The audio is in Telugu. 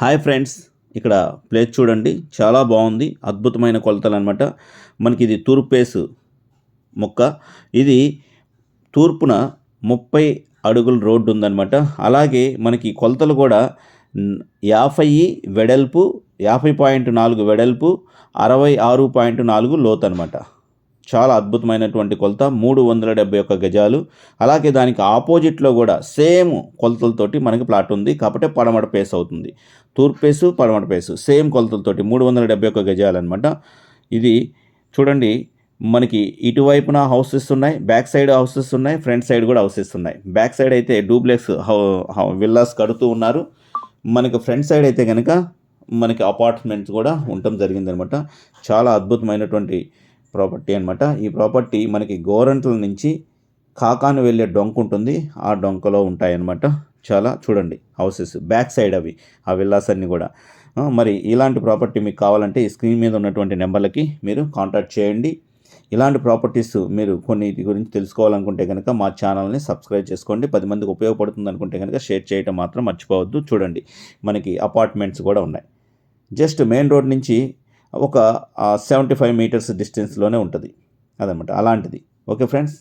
హాయ్ ఫ్రెండ్స్ ఇక్కడ ప్లేస్ చూడండి. చాలా బాగుంది. అద్భుతమైన కొలతలు అనమాట మనకి ఇది తూర్పేసు మొక్క. ఇది తూర్పున ముప్పై అడుగుల రోడ్డు ఉందన్నమాట. అలాగే మనకి కొలతలు కూడా యాభై వెడల్పు యాభై పాయింట్ నాలుగు వెడల్పు అరవై ఆరు పాయింట్ నాలుగు లోతు అనమాట చాలా అద్భుతమైనటువంటి కొలత మూడు వందల డెబ్బై ఒక్క గజాలు. అలాగే దానికి ఆపోజిట్లో కూడా సేమ్ కొలతలతోటి మనకి ప్లాట్ ఉంది. కాబట్టి పడమట పేస్ అవుతుంది. తూర్పు పేసు పడమట పేసు. సేమ్ కొలతలతోటి మూడు వందల డెబ్బై ఒక్క గజాలు అనమాట ఇది చూడండి మనకి ఇటువైపున హౌసెస్ ఉన్నాయి బ్యాక్ సైడ్ హౌసెస్ ఉన్నాయి ఫ్రంట్ సైడ్ కూడా హౌసెస్ ఉన్నాయి. బ్యాక్ సైడ్ అయితే డూప్లెక్స్ విల్లాస్ కడుతూ ఉన్నారు. మనకి ఫ్రంట్ సైడ్ అయితే కనుక మనకి అపార్ట్మెంట్స్ కూడా ఉండటం జరిగిందనమాట చాలా అద్భుతమైనటువంటి ప్రాపర్టీ అనమాట ఈ ప్రాపర్టీ మనకి గోరంట్ల నుంచి కాకాను వెళ్ళే డొంక ఉంటుంది. ఆ డొంకలో ఉంటాయన్నమాట. చాలా చూడండి హౌసెస్ బ్యాక్ సైడ్ అవి ఆ విల్లాస్ అన్నీ కూడా మరి ఇలాంటి ప్రాపర్టీ మీకు కావాలంటే ఈ స్క్రీన్ మీద ఉన్నటువంటి నెంబర్లకి మీరు కాంటాక్ట్ చేయండి. ఇలాంటి ప్రాపర్టీస్ మీరు కొన్నిటి గురించి తెలుసుకోవాలనుకుంటే కనుక మా ఛానల్ని సబ్స్క్రైబ్ చేసుకోండి. పది మందికి ఉపయోగపడుతుంది అనుకుంటే కనుక షేర్ చేయటం మాత్రం మర్చిపోవద్దు. చూడండి మనకి అపార్ట్మెంట్స్ కూడా ఉన్నాయి. జస్ట్ మెయిన్ రోడ్ నుంచి ఒక సెవెంటీ ఫైవ్ మీటర్స్ డిస్టెన్స్లోనే ఉంటుంది. అదనమాట. అలాంటిది. Okay friends?